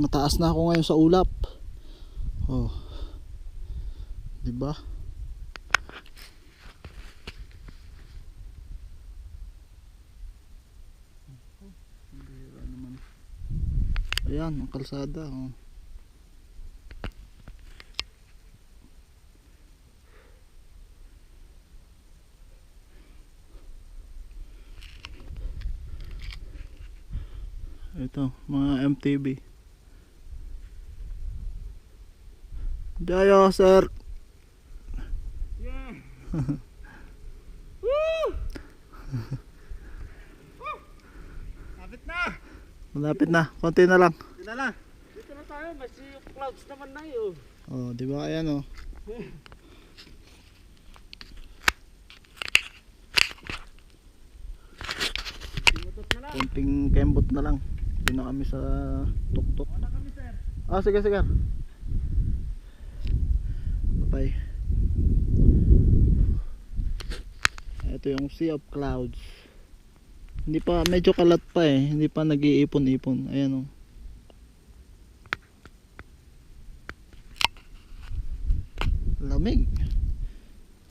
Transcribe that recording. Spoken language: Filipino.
mataas na ako ngayon sa ulap. Oh. 'Di ba? Ayan, ang kalsada. Oh. Ito, mga MTV. Jayo, sir. Yeah. Woo! Kapit na! Malapit na. Konti na lang. Dito na lang. Dito na tayo, mas yung clouds naman na yun. Oh, di ba? Ayan oh. Konting kembot na lang. Hindi na kami sa tuktok. Wala kami sir. Ah, sige, sige. Bye. Ito yung Sea of Clouds. Hindi pa, medyo kalat pa eh. Hindi pa nag-iipon-ipon. Ayan oh. Lamig.